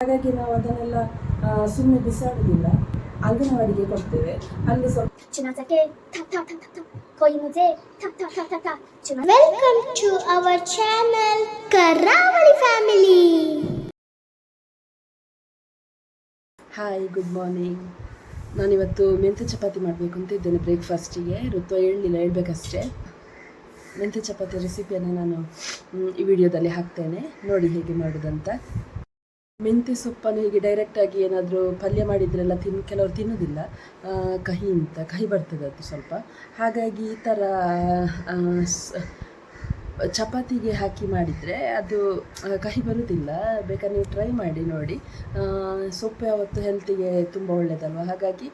ಹಾಗಾಗಿ ನಾವು ಅದನ್ನೆಲ್ಲ ಸುಮ್ಮನೆ ಬಿಸಾಡುದಿಲ್ಲ ಅಂಗನವಾಡಿಗೆ ಕೊಡ್ತೇವೆ. ಅಲ್ಲಿ ಸ್ವಲ್ಪ welcome to our channel Karavali family hi good morning ನಾನಿವತ್ತು ಮೆಂತ್ಯ ಚಪಾತಿ ಮಾಡಬೇಕು ಅಂತ ಇದ್ದೇನೆ ಬ್ರೇಕ್ಫಾಸ್ಟಿಗೆ ಋತು ಹೇಳಲಿಲ್ಲ ಹೇಳಬೇಕಷ್ಟೇ. ಮೆಂತ್ಯ ಚಪಾತಿ ರೆಸಿಪಿಯನ್ನು ನಾನು ಈ ವಿಡಿಯೋದಲ್ಲಿ ಹಾಕ್ತೇನೆ. ನೋಡಿ ಹೇಗೆ ಮಾಡೋದಂತ. ಮೆಂತ್ಯ ಸೊಪ್ಪನ್ನು ಹೀಗೆ ಡೈರೆಕ್ಟಾಗಿ ಏನಾದರೂ ಪಲ್ಯ ಮಾಡಿದ್ರೆಲ್ಲ ತಿನ್, ಕೆಲವರು ತಿನ್ನೋದಿಲ್ಲ. ಕಹಿ ಅಂತ, ಕಹಿ ಬರ್ತದೆ ಅದು ಸ್ವಲ್ಪ. ಹಾಗಾಗಿ ಈ ಥರ ಚಪಾತಿಗೆ ಹಾಕಿ ಮಾಡಿದರೆ ಅದು ಕಹಿ ಬರುವುದಿಲ್ಲ ಬೇಕಾದ್ರೆ ನೀವು ಟ್ರೈ ಮಾಡಿ ನೋಡಿ. ಸೊಪ್ಪು ಯಾವತ್ತು ಹೆಲ್ತಿಗೆ ತುಂಬ ಒಳ್ಳೆಯದಲ್ವ ಹಾಗಾಗಿ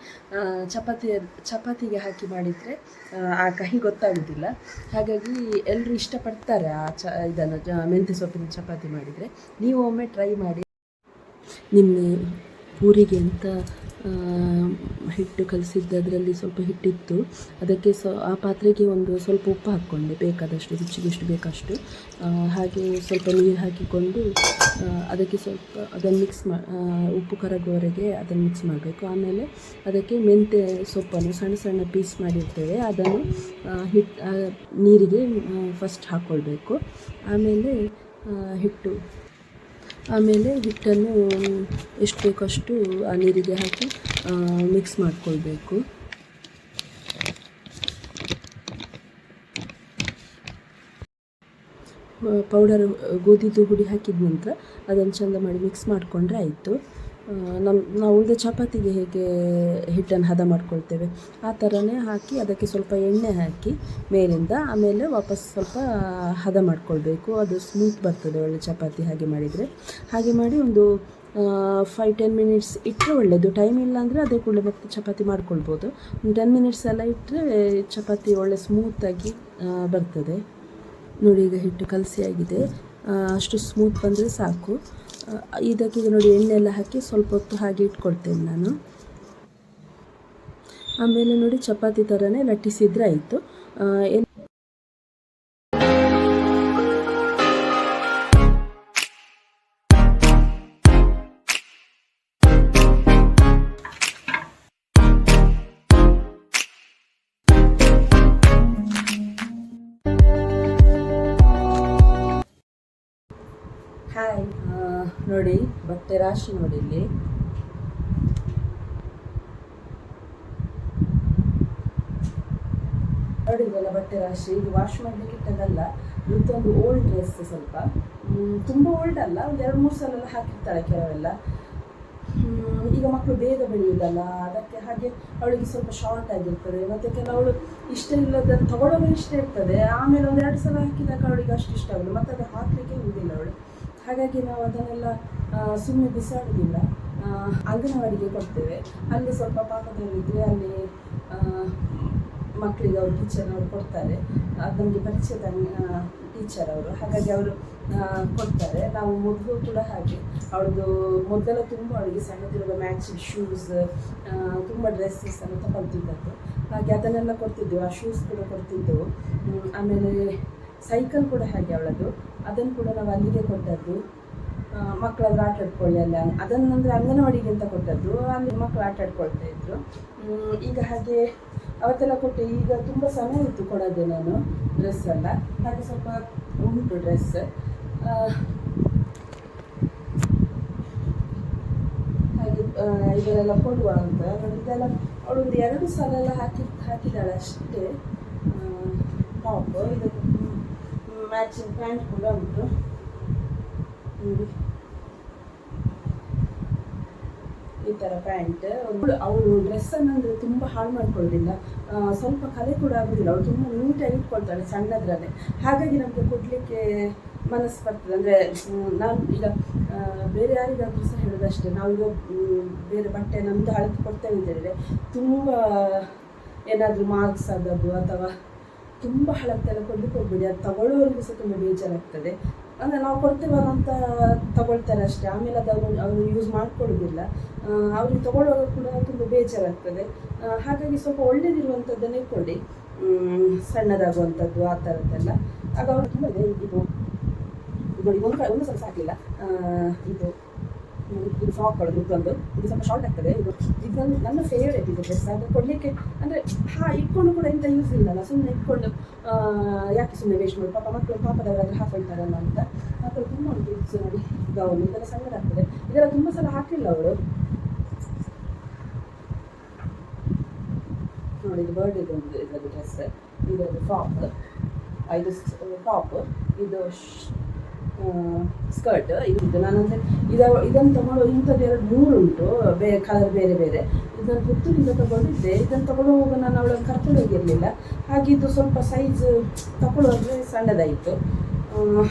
ಚಪಾತಿ, ಚಪಾತಿಗೆ ಹಾಕಿ ಮಾಡಿದರೆ, ಆ ಕಹಿ ಗೊತ್ತಾಗೋದಿಲ್ಲ. ಹಾಗಾಗಿ ಎಲ್ಲರೂ ಇಷ್ಟಪಡ್ತಾರೆ ಆ ಚ, ಇದನ್ನು ಮೆಂತ್ಯ ಸೊಪ್ಪಿನ ಚಪಾತಿ ಮಾಡಿದರೆ. ನೀವು ಒಮ್ಮೆ ಟ್ರೈ ಮಾಡಿ ನಿನ್ನೆ ಪೂರಿಗೆ ಅಂತ ಹಿಟ್ಟು ಕಲಿಸಿದ್ದು ಅದರಲ್ಲಿ ಸ್ವಲ್ಪ ಹಿಟ್ಟಿತ್ತು. ಅದಕ್ಕೆ ಸ, ಆ ಪಾತ್ರೆಗೆ ಒಂದು ಸ್ವಲ್ಪ ಉಪ್ಪು ಹಾಕ್ಕೊಂಡೆ. ಬೇಕಾದಷ್ಟು ರುಚಿಗೆ ಎಷ್ಟು ಬೇಕಷ್ಟು ಹಾಗೆ ಸ್ವಲ್ಪ ನೀರು ಹಾಕಿಕೊಂಡು ಅದಕ್ಕೆ ಸ್ವಲ್ಪ ಅದನ್ನು ಮಿಕ್ಸ್ ಮಾ ಉಪ್ಪು ಕರಗುವವರೆಗೆ ಅದನ್ನು ಮಿಕ್ಸ್ ಮಾಡಬೇಕು. ಆಮೇಲೆ ಅದಕ್ಕೆ ಮೆಂತ್ಯ ಸೊಪ್ಪನ್ನು ಸಣ್ಣ ಸಣ್ಣ ಪೀಸ್ ಮಾಡಿರ್ತೇವೆ. ಅದನ್ನು ಹಿಟ್ಟು ನೀರಿಗೆ ಫಸ್ಟ್ ಹಾಕ್ಕೊಳ್ಬೇಕು ಆಮೇಲೆ ಹಿಟ್ಟು ಆಮೇಲೆ ಹಿಟ್ಟನ್ನು ಎಷ್ಟು ಬೇಕಷ್ಟು ಆ ನೀರಿಗೆ ಹಾಕಿ ಮಿಕ್ಸ್ ಮಾಡ್ಕೊಳ್ಬೇಕು. ಪೌಡರ್ ಗೋಧಿದು ಹುಡಿ ಹಾಕಿದ ನಂತರ ಅದನ್ನು ಚಂದ ಮಾಡಿ ಮಿಕ್ಸ್ ಮಾಡಿಕೊಂಡ್ರೆ ಆಯಿತು. ನಮ್ಮ ನಾವು ಉಳಿದ ಚಪಾತಿಗೆ ಹೇಗೆ ಹಿಟ್ಟನ್ನು ಹದ ಮಾಡ್ಕೊಳ್ತೇವೆ, ಆ ಥರನೇ ಹಾಕಿ ಅದಕ್ಕೆ ಸ್ವಲ್ಪ ಎಣ್ಣೆ ಹಾಕಿ ಮೇಲಿಂದ ಆಮೇಲೆ ವಾಪಸ್ ಸ್ವಲ್ಪ ಹದ ಮಾಡ್ಕೊಳ್ಬೇಕು. ಅದು ಸ್ಮೂತ್ ಬರ್ತದೆ ಒಳ್ಳೆ ಚಪಾತಿ ಹಾಗೆ ಮಾಡಿದರೆ. ಹಾಗೆ ಮಾಡಿ ಒಂದು ಫೈವ್ ಟೆನ್ ಮಿನಿಟ್ಸ್ ಇಟ್ಟರೆ ಒಳ್ಳೆಯದು ಟೈಮ್ ಇಲ್ಲ ಅಂದರೆ ಅದೇ ಕೂಡ ಮತ್ತೆ ಚಪಾತಿ ಮಾಡ್ಕೊಳ್ಬೋದು. ಒಂದು ಟೆನ್ ಮಿನಿಟ್ಸ್ ಎಲ್ಲ ಇಟ್ಟರೆ ಚಪಾತಿ ಒಳ್ಳೆ ಸ್ಮೂತಾಗಿ ಬರ್ತದೆ. ನೋಡಿ ಈಗ ಹಿಟ್ಟು ಕಲಸಿ ಅಷ್ಟು ಸ್ಮೂತ್ ಬಂದರೆ ಸಾಕು. ಇದಕ್ಕೆ ನೋಡಿ ಎಣ್ಣೆ ಎಲ್ಲ ಹಾಕಿ ಸ್ವಲ್ಪ ಹೊತ್ತು ಹಾಗೆ ಇಟ್ಕೊಳ್ತೇನೆ ನಾನು. ಆಮೇಲೆ ನೋಡಿ ಚಪಾತಿ ಥರನೇ ಲಟ್ಟಿಸಿದ್ರೆ ಆಯಿತು. ನೋಡಿ, ಬಟ್ಟೆ ರಾಶಿ ನೋಡಿ ಇಲ್ಲಿ. ನೋಡಿ ಬಟ್ಟೆ ರಾಶಿ, ಇದು ವಾಶ್ ಮಾಡಲಿಕ್ಕೆ ಇಟ್ಟದಲ್ಲ ಇವತ್ತೊಂದು ಓಲ್ಡ್ ಡ್ರೆಸ್ ಸ್ವಲ್ಪ. ತುಂಬ ಓಲ್ಡ್ ಅಲ್ಲ, ಒಂದು ಎರಡು ಮೂರು ಸಲ ಎಲ್ಲ ಹಾಕಿರ್ತಾಳೆ ಕೆಲವೆಲ್ಲ ಈಗ ಮಕ್ಕಳು ಬೇಗ ಬೆಳೆಯುವುದಲ್ಲ ಅದಕ್ಕೆ ಹಾಗೆ ಅವಳಿಗೆ ಸ್ವಲ್ಪ ಶಾರ್ಟ್ ಆಗಿರ್ತದೆ. ಮತ್ತು ಕೆಲವಳು ಇಷ್ಟ ಇಲ್ಲದನ್ನು ತಗೊಳ್ಳೋದು ಇಷ್ಟ ಇರ್ತದೆ. ಆಮೇಲೆ ಒಂದು ಎರಡು ಸಲ ಹಾಕಿದಾಗ ಅವಳಿಗೆ ಅಷ್ಟು ಇಷ್ಟ ಆಗೋದು ಮತ್ತು ಅದು ಹಾಕಲಿಕ್ಕೆ ಹೋಗುದಿಲ್ಲ ಅವಳು. ಹಾಗಾಗಿ ನಾವು ಅದನ್ನೆಲ್ಲ ಸುಮ್ಮನೆ ಬಿಸಾಡುವುದಿಲ್ಲ. ಅಂಗನವಾಡಿಗೆ ಕೊಡ್ತೇವೆ. ಅಲ್ಲಿ ಸ್ವಲ್ಪ ಪಾಕದಲ್ಲಿದ್ದರೆ ಅಲ್ಲಿ ಮಕ್ಕಳಿಗೆ ಅವರು ಟೀಚರ್ ಅವರು ಕೊಡ್ತಾರೆ. ಅದು ನಮಗೆ ಪರಿಚಯದ ಟೀಚರ್ ಅವರು. ಹಾಗಾಗಿ ಅವರು ಕೊಡ್ತಾರೆ. ನಾವು ಮೊದಲು ಕೂಡ ಹಾಗೆ. ಅವಳದು ಮೊದಲ ತುಂಬ ಅವಳಿಗೆ ಸಣ್ಣದಿರುವ ಮ್ಯಾಚಿಂಗ್ ಶೂಸ್ ತುಂಬ ಡ್ರೆಸ್ಸಸ್ ಎಲ್ಲ ತಗೊಳ್ತಿದ್ದದ್ದು. ಹಾಗೆ ಅದನ್ನೆಲ್ಲ ಕೊಡ್ತಿದ್ದೆವು. ಆ ಶೂಸ್ ಕೂಡ ಕೊಡ್ತಿದ್ದೆವು. ಆಮೇಲೆ ಸೈಕಲ್ ಕೂಡ ಹಾಗೆ ಅವಳದ್ದು. ಅದನ್ನು ಕೂಡ ನಾವು ಅಲ್ಲಿಗೆ ಕೊಟ್ಟದ್ದು. ಮಕ್ಕಳೆಲ್ಲ ಆಟ ಆಡ್ಕೊಳ್ಳಿ ಅಲ್ಲ ಅದನ್ನಂದ್ರೆ ಅಂಗನವಾಡಿಗೆ ಅಂತ ಕೊಟ್ಟದ್ದು. ಅಲ್ಲಿ ಮಕ್ಕಳು ಆಟ ಆಡ್ಕೊಳ್ತಾ ಇದ್ರು. ಈಗ ಹಾಗೆ ಅವತ್ತೆಲ್ಲ ಕೊಟ್ಟೆ ಈಗ ತುಂಬ ಸಮಯ ಇತ್ತು ಕೊಡೋದು ನಾನು ಡ್ರೆಸ್ ಎಲ್ಲ. ಹಾಗೆ ಸ್ವಲ್ಪ ಉಂಟು ಡ್ರೆಸ್ ಹಾಗೆ ಇದನ್ನೆಲ್ಲ ಕೊಡುವ ಅಂತ. ಇದೆಲ್ಲ ಅವಳು ಒಂದು ಎರಡು ಸಲ ಎಲ್ಲ ಹಾಕಿ ಹಾಕಿದಾಳೆ ಅಷ್ಟೇ. ಟಾಪ್ ಇದು ಮ್ಯಾಚಿಂಗ್ ಪ್ಯಾಂಟ್ ಕೂಡ ಉಂಟು ಈ ಥರ ಪ್ಯಾಂಟ್. ಅವಳು ಡ್ರೆಸ್ಸನ್ನು ಅಂದರೆ ತುಂಬ ಹಾಳು ಮಾಡ್ಕೊಳ್ಳೋದಿಲ್ಲ. ಸ್ವಲ್ಪ ಕಲೆ ಕೂಡ ಆಗೋದಿಲ್ಲ. ಅವಳು ತುಂಬ ನೀಟಾಗಿ ಇಟ್ಕೊಳ್ತಾಳೆ ಸಣ್ಣದ್ರಲ್ಲೇ. ಹಾಗಾಗಿ ನಮಗೆ ಕೊಡಲಿಕ್ಕೆ ಮನಸ್ಸು ಬರ್ತದೆ. ಅಂದರೆ ನಾನು ಈಗ ಬೇರೆ ಯಾರಿಗಾದರೂ ಸಹ ಹೇಳೋದಷ್ಟೇ. ನಾವು ಬೇರೆ ಬಟ್ಟೆ ನಮ್ಮದು ಹಳತು ಕೊಡ್ತೇವೆ ಅಂತ ಹೇಳಿದರೆ ತುಂಬ ಏನಾದರೂ ಮಾರ್ಕ್ಸ್ ಆದದ್ದು ಅಥವಾ ತುಂಬ ಹಳತ್ತೆಲ್ಲ ಕೊಡ್ಲಿಕ್ಕೆ ಹೋಗ್ಬೇಡಿ. ಅದು ತಗೊಳ್ಳೋರಿಗೂ ಸಹ ತುಂಬ ಬೇಜಾರಾಗ್ತದೆ. ಅಂದರೆ ನಾವು ಕೊಡ್ತೇವಲ್ಲ ಅಂತ ತಗೊಳ್ತಾರೆ ಅಷ್ಟೇ. ಆಮೇಲೆ ಅದು ಅವರು ಯೂಸ್ ಮಾಡ್ಕೊಳ್ಳೋದಿಲ್ಲ ಅವ್ರಿಗೆ ತಗೊಳ್ಳುವಾಗ ಕೂಡ ತುಂಬ ಬೇಜಾರಾಗ್ತದೆ. ಹಾಗಾಗಿ ಸ್ವಲ್ಪ ಒಳ್ಳೇದಿರುವಂಥದ್ದನ್ನೇ ಕೊಡಿ. ಸಣ್ಣದಾಗುವಂಥದ್ದು ಆ ಥರದ್ದೆಲ್ಲ ಆಗ ಅವರು ತುಂಬ ಇದೆ. ಇದು ನೋಡಿ, ಒಂದು ಒಂದು ಸಲ ಸಾಕಲಿಲ್ಲ. ಇದು. ಇದು ಫ್ರಾಕ್ ಒಳಗೆ ಇದೊಂದು ಇದು ಸ್ವಲ್ಪ ಶಾರ್ಟ್ ಆಗ್ತದೆ. ಇದು ಇದೊಂದು ನನ್ನ ಫೇವ್ರೇಟ್ ಇದು ಡ್ರೆಸ್ ಅದು ಕೊಡಲಿಕ್ಕೆ, ಅಂದರೆ ಹಾ, ಇಟ್ಕೊಂಡು ಕೂಡ ಎಂತ ಯೂಸ್ ಇಲ್ಲಲ್ಲ ಸುಮ್ಮನೆ ಇಟ್ಕೊಂಡು ಯಾಕೆ ಸುಮ್ಮನೆ ವೇಸ್ಟ್ ಮಾಡಿ ಪಾಪ ಮಕ್ಕಳು ಪಾಪದವರಾದ್ರೆ ಹಾಕೊಳ್ತಾರಲ್ಲ ಅಂತ. ಮಕ್ಕಳು ತುಂಬ ಉಂಟು ಇದು ನೋಡಿ ಗೌನ್ ಇದೆಲ್ಲ ಸಣ್ಣದಾಗ್ತದೆ ಇದೆಲ್ಲ ತುಂಬ ಸಲ ಹಾಕಿಲ್ಲ ಅವರು. ನೋಡಿ, ಇದು ಬರ್ಡೇ ಒಂದು ಇದರದ್ದು ಡ್ರೆಸ್ ಇದರದ್ದು ಫ್ರಾಕ್ ಇದು ಟಾಪ್ ಇದು ಸ್ಕರ್ಟ್ ಇದು ಅಂದರೆ ಇದ ಇದನ್ನು ತಗೊಳ್ಳೋ ಇಂಥದ್ದು ಎರಡು ಮೂರು ಉಂಟು. ಬೇರೆ ಕಲರ್ ಬೇರೆ ಬೇರೆ. ಇದನ್ನು ಪುತ್ತೂರಿಂದ ತಗೊಂಡಿದ್ದೆ. ಇದನ್ನು ತಗೊಳ್ಳುವಾಗ ನಾನು ಅವಳನ್ನು ಕರ್ಕೊಂಡು ಹಾಗಿದ್ದು ಹಾಗೆ ಸ್ವಲ್ಪ ಸೈಜ್ ತಗೊಳ್ಳೋದ್ರೆ ಸಣ್ಣದಾಯಿತು.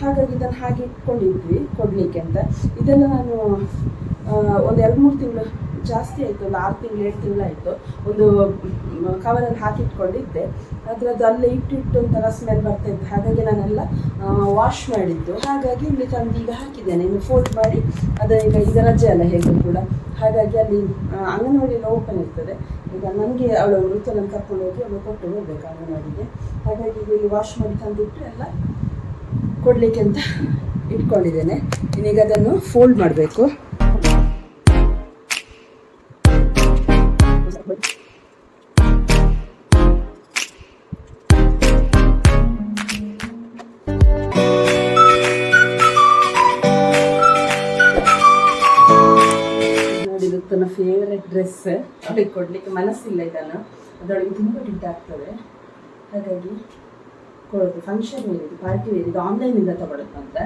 ಹಾಗಾಗಿ ಇದನ್ನು ಹಾಗೆ ಇಟ್ಕೊಂಡಿದ್ವಿ, ಕೊಡಲಿಕ್ಕೆ ಅಂತ. ಇದನ್ನು ನಾನು ಒಂದು ಎರಡು ಮೂರು ತಿಂಗಳು ಜಾಸ್ತಿ ಆಯಿತು, ಒಂದು ಆರು ತಿಂಗಳು, ಏಳು ತಿಂಗಳಾಯಿತು ಒಂದು ಕವರಲ್ಲಿ ಹಾಕಿಟ್ಕೊಂಡಿದ್ದೆ. ಅದರದ್ದು ಅಲ್ಲೇ ಇಟ್ಟಿಟ್ಟು ಒಂಥರ ಸ್ಮೆಲ್ ಬರ್ತಾ ಇತ್ತು. ಹಾಗಾಗಿ ನಾನೆಲ್ಲ ವಾಶ್ ಮಾಡಿದ್ದು. ಹಾಗಾಗಿ ಇಲ್ಲಿ ತಂದು ಈಗ ಹಾಕಿದ್ದೇನೆ. ಇನ್ನು ಫೋಲ್ಡ್ ಮಾಡಿ, ಅದು ಈಗ ಈಗ ರಜೆ ಅಲ್ಲ, ಹೇಗೂ ಕೂಡ. ಹಾಗಾಗಿ ಅಲ್ಲಿ ಅಂಗನವಾಡಿಯಲ್ಲಿ ಓಪನ್ ಇರ್ತದೆ. ಈಗ ನನಗೆ, ಅವಳು ಮೃತನ ಕರ್ಕೊಂಡು ಹೋಗಿ ಅವಳು ಕೊಟ್ಟು ಹೋಗ್ಬೇಕು ಅಂಗನವಾಡಿಗೆ. ಹಾಗಾಗಿ ಈಗ ಇಲ್ಲಿ ವಾಶ್ ಮಾಡಿ ತಂದಿಟ್ಟು ಎಲ್ಲ ಕೊಡಲಿಕ್ಕೆ ಅಂತ ಇಟ್ಕೊಂಡಿದ್ದೇನೆ. ಇನ್ನೀಗ ಅದನ್ನು ಫೋಲ್ಡ್ ಮಾಡಬೇಕು. ಡ್ರೆಸ್ ಅವಳಿಗೆ ಕೊಡಲಿಕ್ಕೆ ಮನಸ್ಸಿಲ್ಲ ಇದನ್ನು. ಅದರೊಳಗೆ ತುಂಬ ದುಡ್ಡಾಗ್ತದೆ ಹಾಗಾಗಿ ಕೊಡೋದು ಫಂಕ್ಷನ್ ಏನಿದೆ ಪಾರ್ಟಿ ಏನಿದೆ ಆನ್ಲೈನಿಂದ ತಗೊಳ್ಳೋದು ಅಂತ.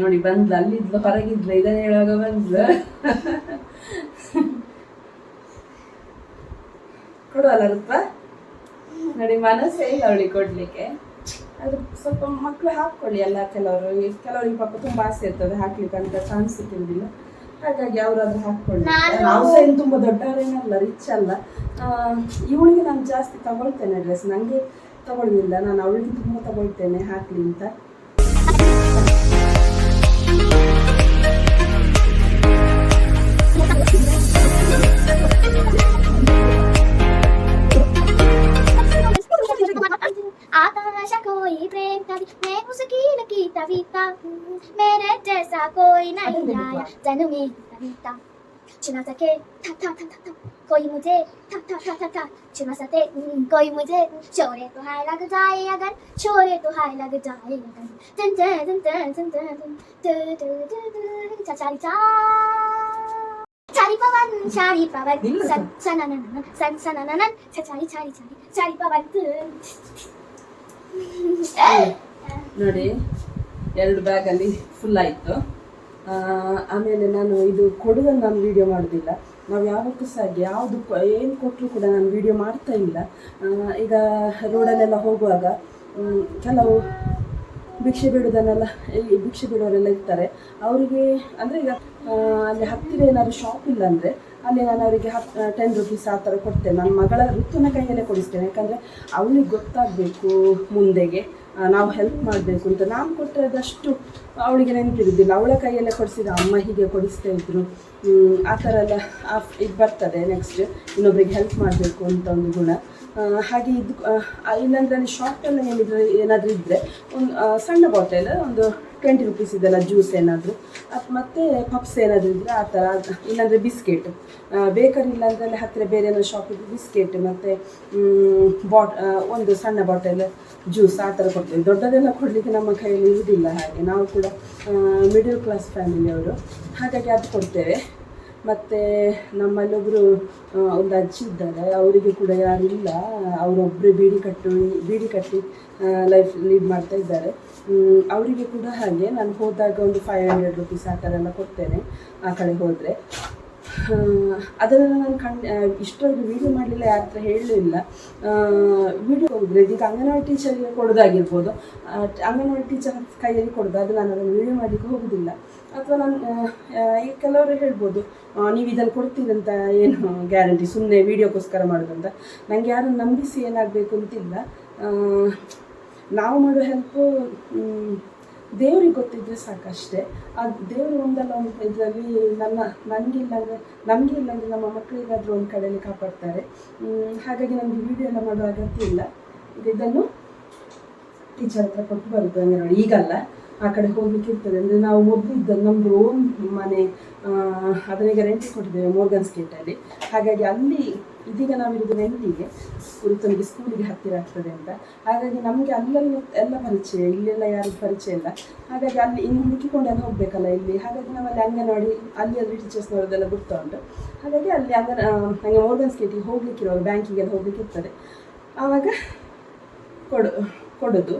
ನೋಡಿ, ಬಂದ್ಲ, ಅಲ್ಲಿದ್ಲು ಹೊರಗಿದ್ಲು ಇದನ್ನು ಹೇಳುವಾಗ ಬಂದ್ಲು. ಕೊಡುವಲ್ಲ ರೂಪ? ನೋಡಿ, ಮನಸ್ಸೇ ಇಲ್ಲ ಅವಳಿಗೆ ಕೊಡಲಿಕ್ಕೆ. ಅದು ಸ್ವಲ್ಪ ಮಕ್ಕಳು ಹಾಕ್ಕೊಳ್ಳಿ ಎಲ್ಲ ಕೆಲವರು. ಕೆಲವರಿಗೆ ಪಾಪ ತುಂಬ ಆಸೆ ಇರ್ತದೆ, ಹಾಕ್ಲಿಕ್ಕೆ ಅಂತ ಚಾನ್ಸ್ ಸಿಕ್ಕಿರುವುದಿಲ್ಲ ಹಾಗಾಗಿ ಅವರು ಹಾಕ್ಕೊಳ್ಳಿ. ನಾನು- ನಾವು ಸಹ ಏನು ತುಂಬ ದೊಡ್ಡವರೇನಲ್ಲ ರಿಚ್ ಅಲ್ಲ. ಇವಳಿಗೆ ನಾನು ಜಾಸ್ತಿ ತಗೊಳ್ತೇನೆ ಡ್ರೆಸ್ ನನಗೆ ತಗೊಳ್ಳಿಲ್ಲ ನಾನು ಅವಳಿಗೆ ತುಂಬ ತಗೊಳ್ತೇನೆ ಹಾಕ್ಲಿ ಅಂತ. हमेशा कोई प्रेम कवि मैं उसकी लकी कविता मेरे जैसा कोई नहीं आया। में कविता चुना सके था था था था, कोई मुझे था था था था था। चुना सके हम्म, कोई मुझे। तो हाय लग जाए अगर तो हाय लग जाए अगर। चारी पवन चारी पवन सन सन नन सन सन चारी चारी चारी पवन। ನೋಡಿ, ಎರಡು ಬ್ಯಾಗಲ್ಲಿ ಫುಲ್ ಆಯಿತು. ಆಮೇಲೆ ನಾನು ಇದು ಕೊಡೋದನ್ನು ನಾನು ವಿಡಿಯೋ ಮಾಡೋದಿಲ್ಲ. ನಾವು ಯಾವತ್ತೂ ಸಹ ಯಾವುದು ಏನು ಕೊಟ್ಟರು ಕೂಡ ನಾನು ವಿಡಿಯೋ ಮಾಡ್ತಾ ಇಲ್ಲ. ಈಗ ರೋಡಲ್ಲೆಲ್ಲ ಹೋಗುವಾಗ ಕೆಲವು ಭಿಕ್ಷೆ ಬಿಡೋದನ್ನೆಲ್ಲ ಇಲ್ಲಿ ಭಿಕ್ಷೆ ಬಿಡೋರೆಲ್ಲ ಇರ್ತಾರೆ. ಅವರಿಗೆ ಅಂದರೆ ಈಗ ಅಲ್ಲಿ ಹತ್ತಿರ ಏನಾದರೂ ಶಾಪ್ ಇಲ್ಲ ಅಂದರೆ ಅಲ್ಲಿ ನಾನು ಅವರಿಗೆ ಹತ್ತು ಟೆನ್ ರುಪೀಸ್ ಆ ಥರ ಕೊಡ್ತೇನೆ. ನನ್ನ ಮಗಳ ಋತುನ ಕೈಯಲ್ಲೇ ಕೊಡಿಸ್ತೇನೆ. ಯಾಕಂದರೆ ಅವಳಿಗೆ ಗೊತ್ತಾಗಬೇಕು ಮುಂದೆಗೆ ನಾವು ಹೆಲ್ಪ್ ಮಾಡಬೇಕು ಅಂತ. ನಾನು ಕೊಟ್ಟರೆ ಅದಷ್ಟು ಅವಳಿಗೆ ನೆನಪಿರುವುದಿಲ್ಲ ಅವಳ ಕೈಯಲ್ಲೇ ಕೊಡಿಸಿದ ಅಮ್ಮ ಹೀಗೆ ಕೊಡಿಸ್ತಾ ಇದ್ರು. ಆ ಥರ ಎಲ್ಲ ಇದು ಬರ್ತದೆ ನೆಕ್ಸ್ಟ್ ಇನ್ನೊಬ್ರಿಗೆ ಹೆಲ್ಪ್ ಮಾಡಬೇಕು ಅಂತ ಒಂದು ಗುಣ. ಹಾಗೆ ಇದು ಇಲ್ಲಾಂದ್ರೆ ಶಾಪೆಲ್ಲ ಏನಿದ್ರೆ ಏನಾದರೂ ಇದ್ದರೆ ಒಂದು ಸಣ್ಣ ಬಾಟಲ್ ಒಂದು ಟ್ವೆಂಟಿ ರುಪೀಸ್ ಇದೆಲ್ಲ ಜ್ಯೂಸ್ ಏನಾದರೂ. ಅದು ಮತ್ತು ಪಪ್ಸ್ ಏನಾದರೂ ಇದ್ದರೆ ಆ ಥರ ಇಲ್ಲಾಂದರೆ ಬಿಸ್ಕೆಟ್ ಬೇಕರಿ ಇಲ್ಲಾಂದ್ರೆ ಅಲ್ಲಿ ಹತ್ತಿರ ಬೇರೆ ಏನೋ ಶಾಪ್ ಇದ್ದು ಬಿಸ್ಕೆಟ್ ಮತ್ತು ಬಾಟ್ ಒಂದು ಸಣ್ಣ ಬಾಟಲ್ ಜ್ಯೂಸ್ ಆ ಥರ ಕೊಡ್ತೇವೆ. ದೊಡ್ಡದೆಲ್ಲ ಕೊಡಲಿಕ್ಕೆ ನಮ್ಮ ಕೈಯಲ್ಲಿ ಇರುವುದಿಲ್ಲ ಹಾಗೆ. ನಾವು ಕೂಡ ಮಿಡಲ್ ಕ್ಲಾಸ್ ಫ್ಯಾಮಿಲಿಯವರು ಹಾಗಾಗಿ ಅದು ಕೊಡ್ತೇವೆ. ಮತ್ತು ನಮ್ಮಲ್ಲೊಬ್ಬರು ಒಂದು ಅಜ್ಜಿ ಇದ್ದಾರೆ ಅವರಿಗೆ ಕೂಡ ಯಾರು ಇಲ್ಲ. ಅವರೊಬ್ಬರೇ ಬೀಡಿ ಕಟ್ಟು, ಬೀಡಿ ಕಟ್ಟಿ ಲೈಫ್ ಲೀಡ್ ಮಾಡ್ತಾ ಇದ್ದಾರೆ. ಅವರಿಗೆ ಕೂಡ ಹಾಗೆ. ನಾನು ಹೋದಾಗ ಒಂದು ಫೈವ್ ಹಂಡ್ರೆಡ್ ರುಪೀಸ್ ಆ ಥರ ಎಲ್ಲ ಕೊಡ್ತೇನೆ ಆ ಕಡೆ ಹೋದರೆ. ಅದನ್ನು ನಾನು ಕಣ್ ಇಷ್ಟೊಂದು ವೀಡಿಯೋ ಮಾಡಲಿಲ್ಲ, ಯಾರ ಹತ್ರ ಹೇಳಲಿಲ್ಲ ವೀಡಿಯೋ ಹೋಗಿದ್ರೆ ಈಗ ಅಂಗನವಾಡಿ ಟೀಚರಿಗೆ ಕೊಡೋದಾಗಿರ್ಬೋದು. ಅಂಗನವಾಡಿ ಟೀಚರ್ ಕೈಯಲ್ಲಿ ಕೊಡೋದು ಅದು ನಾನು ಅದನ್ನು ವೀಡಿಯೋ ಮಾಡಲಿಕ್ಕೆ ಹೋಗೋದಿಲ್ಲ. ಅಥವಾ ನಾನು ಈಗ ಕೆಲವರು ಹೇಳ್ಬೋದು ನೀವು ಇದನ್ನು ಕೊಡ್ತೀರಂತ ಏನು ಗ್ಯಾರಂಟಿ ಸುಮ್ಮನೆ ವೀಡಿಯೋಗೋಸ್ಕರ ಮಾಡೋದಂತ ನನಗೆ ಯಾರು ನಂಬಿಸಿ ಏನಾಗಬೇಕು ಅಂತಿಲ್ಲ. ನಾವು ಮಾಡೋ ಹೆಲ್ಪು ದೇವ್ರಿಗೆ ಗೊತ್ತಿದ್ರೆ ಸಾಕಷ್ಟೇ. ಆ, ದೇವರು ಒಂದಲ್ಲ ಒಂದು ಇದರಲ್ಲಿ ನನ್ನ ನನಗಿಲ್ಲ ಅಂದರೆ ನಮಗೆ ಅಂದರೆ ನಮ್ಮ ಮಕ್ಕಳಿಗಾದರೂ ಒಂದು ಕಡೆಯಲ್ಲಿ ಕಾಪಾಡ್ತಾರೆ. ಹಾಗಾಗಿ ನಮಗೆ ವಿಡಿಯೋ ಎಲ್ಲ ಮಾಡೋ ಅಗತ್ಯ ಇಲ್ಲ ಇದನ್ನು ಟೀಚರ್ ಹತ್ರ ಕೊಟ್ಟು ಬರುತ್ತೆ ಹಂಗೆ ನೋಡಿ ಈಗಲ್ಲ. ಆ ಕಡೆ ಹೋಗ್ಲಿಕ್ಕೆ ಇರ್ತದೆ ಅಂದರೆ ನಾವು ಮೊದಲು ನಮ್ಮ ಓನ್ ಮನೆ ಅದನ್ನೀಗ ರೆಂಟ್ ಕೊಟ್ಟಿದ್ದೇವೆ ಮೋರ್ಗನ್ ಅಲ್ಲಿ. ಹಾಗಾಗಿ ಅಲ್ಲಿ ಇದೀಗ ನಾವಿರೋದು ರೆಂಟಿಗೆ ಗುರುತನಿಗೆ ಸ್ಕೂಲಿಗೆ ಹತ್ತಿರ ಆಗ್ತದೆ ಅಂತ. ಹಾಗಾಗಿ ನಮಗೆ ಅಲ್ಲೆಲ್ಲ ಎಲ್ಲ ಪರಿಚಯ, ಇಲ್ಲೆಲ್ಲ ಯಾರು ಪರಿಚಯ ಇಲ್ಲ. ಹಾಗಾಗಿ ಅಲ್ಲಿ ಇನ್ನು ಹುಡುಕಿಕೊಂಡೆಲ್ಲ ಹೋಗಬೇಕಲ್ಲ ಇಲ್ಲಿ. ಹಾಗಾಗಿ ನಾವಲ್ಲಿ ಅಂಗನವಾಡಿ, ಅಲ್ಲಿ ಅಲ್ಲಿ ಟೀಚರ್ಸ್ನವರದೆಲ್ಲ ಗೊತ್ತಾ ಉಂಟು. ಹಾಗಾಗಿ ಅಲ್ಲಿ ಅಂಗನ ಹಾಗೆ ಮೋರ್ಗನ್ ಸ್ಟ್ರೀಟಿಗೆ ಹೋಗ್ಲಿಕ್ಕಿರುವಾಗ ಬ್ಯಾಂಕಿಗೆಲ್ಲ ಹೋಗ್ಲಿಕ್ಕೆ ಇರ್ತದೆ ಆವಾಗ ಕೊಡು, ಕೊಡೋದು.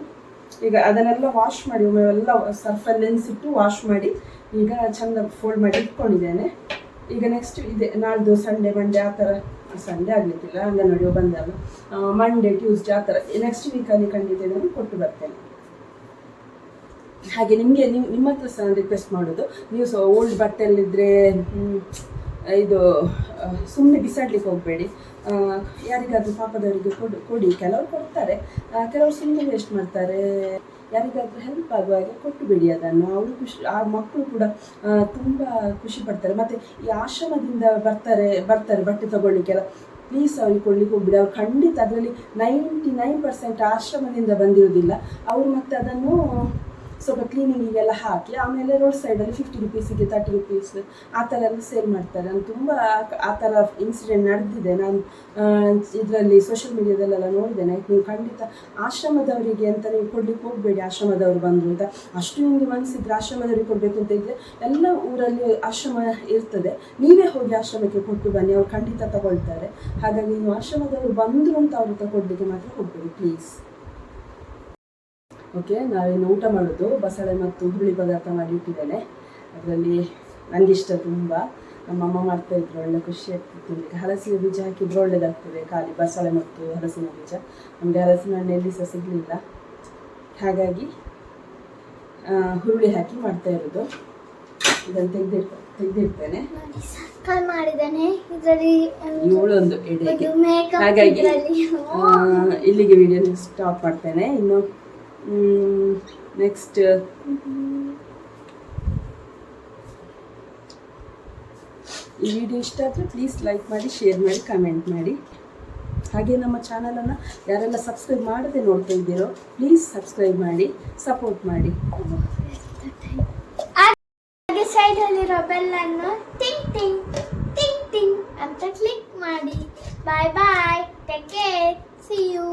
ಈಗ ಅದನ್ನೆಲ್ಲ ವಾಶ್ ಮಾಡಿ ಎಲ್ಲ ಸರ್ಫಲ್ಲಿ ನೆನೆಸಿಟ್ಟು ವಾಶ್ ಮಾಡಿ, ಈಗ ಚೆಂದ ಫೋಲ್ಡ್ ಮಾಡಿ ಇಟ್ಕೊಂಡಿದ್ದೇನೆ. ಈಗ ನೆಕ್ಸ್ಟ್ ಇದೆ, ನಾಳ್ದು ಸಂಡೇ ಮಂಡೇ ಆ ಥರ. ಸಂಡೇ ಆಗಲಿಕ್ಕಿಲ್ಲ ಅಂಗನವಾಡಿ ಬಂದಾಗ. ಮಂಡೇ ಟ್ಯೂಸ್ಡೇ ಆ ಥರ. ನೆಕ್ಸ್ಟ್ ವೀಕಲ್ಲಿ ಖಂಡಿತ ಇದನ್ನು ಕೊಟ್ಟು ಬರ್ತೇನೆ. ಹಾಗೆ ನಿಮಗೆ ನಿಮ್ಮ ನಿಮ್ಮ ಹತ್ರ ಸಹ ರಿಕ್ವೆಸ್ಟ್ ಮಾಡೋದು. ನೀವು ಸಹ ಓಲ್ಡ್ ಬಟ್ಟೆಯಲ್ಲಿದ್ದರೆ ಇದು ಸುಮ್ಮನೆ ಬಿಸಾಡ್ಲಿಕ್ಕೆ ಹೋಗಬೇಡಿ. ಯಾರಿಗಾದರೂ ಪಾಪದವರಿಗೆ ಕೊಡು, ಕೊಡಿ. ಕೆಲವರು ಕೊಡ್ತಾರೆ. ಕೆಲವರು ಸುಮ್ಮನೆ ವೇಸ್ಟ್ ಮಾಡ್ತಾರೆ. ಯಾರಿಗಾದರೂ ಹೆಲ್ಪ್ ಆಗುವ ಹಾಗೆ ಕೊಟ್ಟು ಬಿಡಿ ಅದನ್ನು. ಅವರು ಖುಷಿ, ಆ ಮಕ್ಕಳು ಕೂಡ ತುಂಬ ಖುಷಿ ಪಡ್ತಾರೆ. ಮತ್ತು ಈ ಆಶ್ರಮದಿಂದ ಬರ್ತಾರೆ ಬರ್ತಾರೆ, ಬಟ್ಟೆ ತಗೊಳ್ಳಿಕ್ಕೆಲ್ಲ. ಪ್ಲೀಸ್ ಅವ್ರಿಗೆ ಕೊಡ್ಲಿಕ್ಕೆ ಹೋಗ್ಬಿಡಿ. ಅವ್ರು ಖಂಡಿತ ಅದರಲ್ಲಿ ನೈಂಟಿ ನೈನ್ ಪರ್ಸೆಂಟ್ ಆಶ್ರಮದಿಂದ ಬಂದಿರೋದಿಲ್ಲ ಅವರು ಮತ್ತೆ ಅದನ್ನು ಸ್ವಲ್ಪ ಕ್ಲೀನಿಂಗಿಗೆಲ್ಲ ಹಾಕಿ, ಆಮೇಲೆ ರೋಡ್ ಸೈಡಲ್ಲಿ ಫಿಫ್ಟಿ ರುಪೀಸಿಗೆ ತರ್ಟಿ ರುಪೀಸ್ ಆ ಥರ ಎಲ್ಲ ಸೇಲ್ ಮಾಡ್ತಾರೆ. ನಾನು ತುಂಬ ಆ- ಥರ ಇನ್ಸಿಡೆಂಟ್ ನಡೆದಿದೆ. ನಾನು ಇದರಲ್ಲಿ ಸೋಷಿಯಲ್ ಮೀಡಿಯಾದಲ್ಲೆಲ್ಲ ನೋಡಿದ್ದೇನೆ. ನೀವು ಖಂಡಿತ ಆಶ್ರಮದವರಿಗೆ ಅಂತ ನೀವು ಕೊಡ್ಲಿಕ್ಕೆ ಹೋಗಬೇಡಿ, ಆಶ್ರಮದವರು ಬಂದರು ಅಂತ. ಅಷ್ಟು ನಿಮಗೆ ಮನಸ್ಸಿದ್ರೆ ಆಶ್ರಮದವರಿಗೆ ಕೊಡಬೇಕು ಅಂತ ಇದ್ದರೆ ಎಲ್ಲ ಊರಲ್ಲಿ ಆಶ್ರಮ ಇರ್ತದೆ. ನೀವೇ ಹೋಗಿ ಆಶ್ರಮಕ್ಕೆ ಕೊಟ್ಟು ಬನ್ನಿ, ಅವ್ರು ಖಂಡಿತ ತಗೊಳ್ತಾರೆ. ಹಾಗಾಗಿ ನೀವು ಆಶ್ರಮದವರು ಬಂದರು ಅಂತ ಅವ್ರ ಕೊಡಲಿಕ್ಕೆ ಮಾತ್ರ ಹೋಗಬೇಡಿ ಪ್ಲೀಸ್ ಓಕೆ ನಾವೇನು ಊಟ ಮಾಡೋದು ಬಸಳೆ ಮತ್ತು ಹುರುಳಿ ಪದಾರ್ಥ ಮಾಡಿ ಇಟ್ಟಿದ್ದೇನೆ. ಅದರಲ್ಲಿ ನನಗಿಷ್ಟ ತುಂಬ. ನಮ್ಮಮ್ಮ ಮಾಡ್ತಾ ಇದ್ರು ಒಳ್ಳೆ ಖುಷಿ ಆಗ್ತಿತ್ತು. ತಿನ್ನಲಿಕ್ಕೆ ಹಲಸಿನ ಬೀಜ ಹಾಕಿದ್ರೆ ಒಳ್ಳೇದಾಗ್ತದೆ ಖಾಲಿ ಬಸಳೆ ಮತ್ತು ಹಲಸಿನ ಬೀಜ. ನಮಗೆ ಹಲಸಿನ ಹಣ್ಣು ಎಲ್ಲಿ ಸಹ ಸಿಗಲಿಲ್ಲ. ಹಾಗಾಗಿ ಹುರುಳಿ ಹಾಕಿ ಮಾಡ್ತಾ ಇರೋದು. ಇದನ್ನು ತೆಗೆದಿರ್ತ ತೆಗೆದಿರ್ತೇನೆ ಮಾಡಿದ್ದೇನೆ. ಇದರಲ್ಲಿ ಏಳೊಂದು ಎಡೆಗೆ ಹಾಗಾಗಿ ಇಲ್ಲಿಗೆ ವಿಡಿಯೋ ಸ್ಟಾಪ್ ಮಾಡ್ತೇನೆ. ಇನ್ನು ನೆಕ್ಸ್ಟ್ ಈ ವಿಡಿಯೋ ಇಷ್ಟ ಆದರೆ ಪ್ಲೀಸ್ ಲೈಕ್ ಮಾಡಿ ಶೇರ್ ಮಾಡಿ ಕಮೆಂಟ್ ಮಾಡಿ. ಹಾಗೆ ನಮ್ಮ ಚಾನಲನ್ನು ಯಾರೆಲ್ಲ ಸಬ್ಸ್ಕ್ರೈಬ್ ಮಾಡದೆ ನೋಡ್ತಾ ಇದ್ದೀರೋ ಪ್ಲೀಸ್ ಸಬ್ಸ್ಕ್ರೈಬ್ ಮಾಡಿ ಸಪೋರ್ಟ್ ಮಾಡಿ. ಸೈಡಲ್ಲಿರೋ ಬೆಲ್ಲನ್ನು ಟಿಂಗ್ ಟಿಂಗ್ ಟಿಂಗ್ ಟಿಂಗ್ ಅಂತ ಕ್ಲಿಕ್ ಮಾಡಿ. Bye bye take care see you